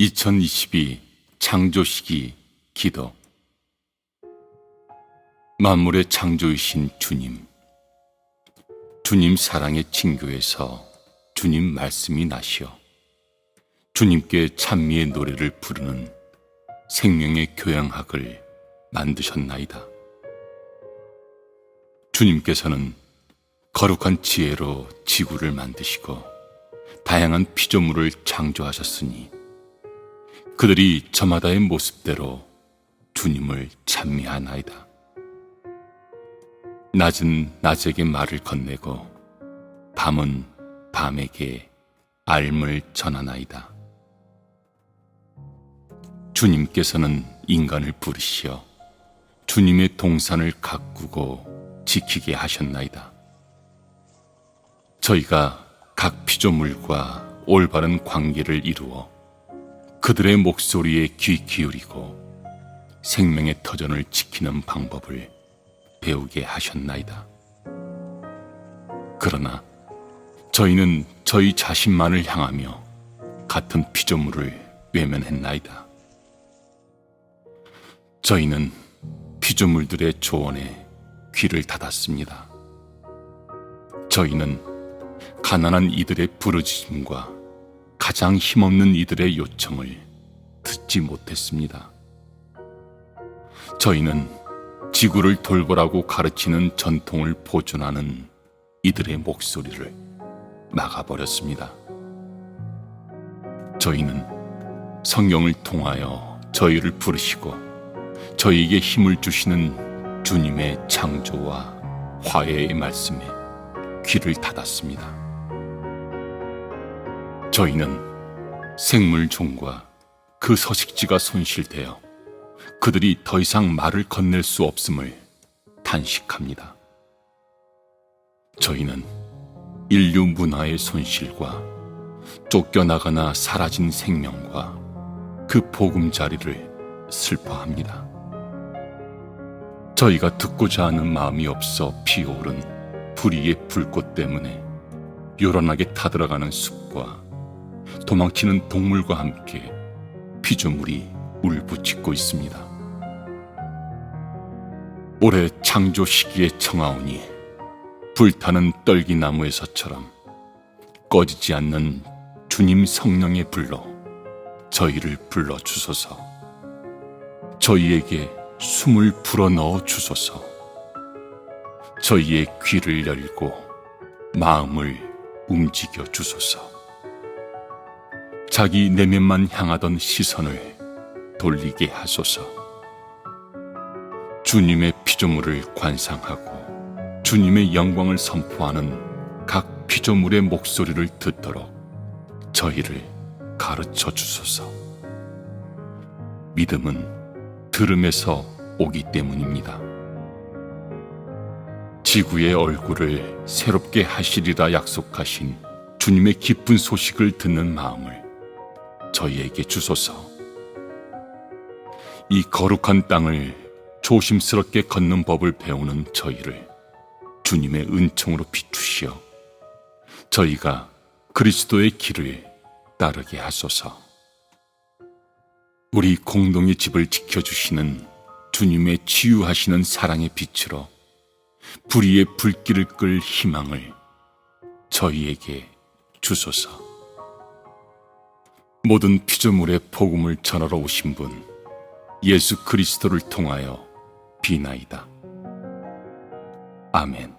2022 창조시기 기도 만물의 창조이신 주님 주님 사랑의 징교에서 주님 말씀이 나시어 주님께 찬미의 노래를 부르는 생명의 교양학을 만드셨나이다. 주님께서는 거룩한 지혜로 지구를 만드시고 다양한 피조물을 창조하셨으니 그들이 저마다의 모습대로 주님을 찬미하나이다. 낮은 낮에게 말을 건네고 밤은 밤에게 알을 전하나이다. 주님께서는 인간을 부르시어 주님의 동산을 가꾸고 지키게 하셨나이다. 저희가 각 피조물과 올바른 관계를 이루어 그들의 목소리에 귀 기울이고 생명의 터전을 지키는 방법을 배우게 하셨나이다. 그러나 저희는 저희 자신만을 향하며 같은 피조물을 외면했나이다. 저희는 피조물들의 조언에 귀를 닫았습니다. 저희는 가난한 이들의 부르짖음과 가장 힘없는 이들의 요청을 듣지 못했습니다. 저희는 지구를 돌보라고 가르치는 전통을 보존하는 이들의 목소리를 막아버렸습니다. 저희는 성경을 통하여 저희를 부르시고 저희에게 힘을 주시는 주님의 창조와 화해의 말씀에 귀를 닫았습니다. 저희는 생물종과 그 서식지가 손실되어 그들이 더 이상 말을 건넬 수 없음을 탄식합니다. 저희는 인류 문화의 손실과 쫓겨나거나 사라진 생명과 그 보금자리를 슬퍼합니다. 저희가 듣고자 하는 마음이 없어 피어오른 불의의 불꽃 때문에 요란하게 타들어가는 숲과 도망치는 동물과 함께 피조물이 울부짖고 있습니다. 올해 창조 시기에 청하오니 불타는 떨기나무에서처럼 꺼지지 않는 주님 성령의 불로 저희를 불러 주소서. 저희에게 숨을 불어 넣어 주소서. 저희의 귀를 열고 마음을 움직여 주소서. 자기 내면만 향하던 시선을 돌리게 하소서. 주님의 피조물을 관상하고 주님의 영광을 선포하는 각 피조물의 목소리를 듣도록 저희를 가르쳐 주소서. 믿음은 들음에서 오기 때문입니다. 지구의 얼굴을 새롭게 하시리라 약속하신 주님의 기쁜 소식을 듣는 마음을 저희에게 주소서. 이 거룩한 땅을 조심스럽게 걷는 법을 배우는 저희를 주님의 은총으로 비추시어 저희가 그리스도의 길을 따르게 하소서. 우리 공동의 집을 지켜주시는 주님의 치유하시는 사랑의 빛으로 불의의 불길을 끌 희망을 저희에게 주소서. 모든 피조물의 복음을 전하러 오신 분 예수 그리스도를 통하여 비나이다. 아멘.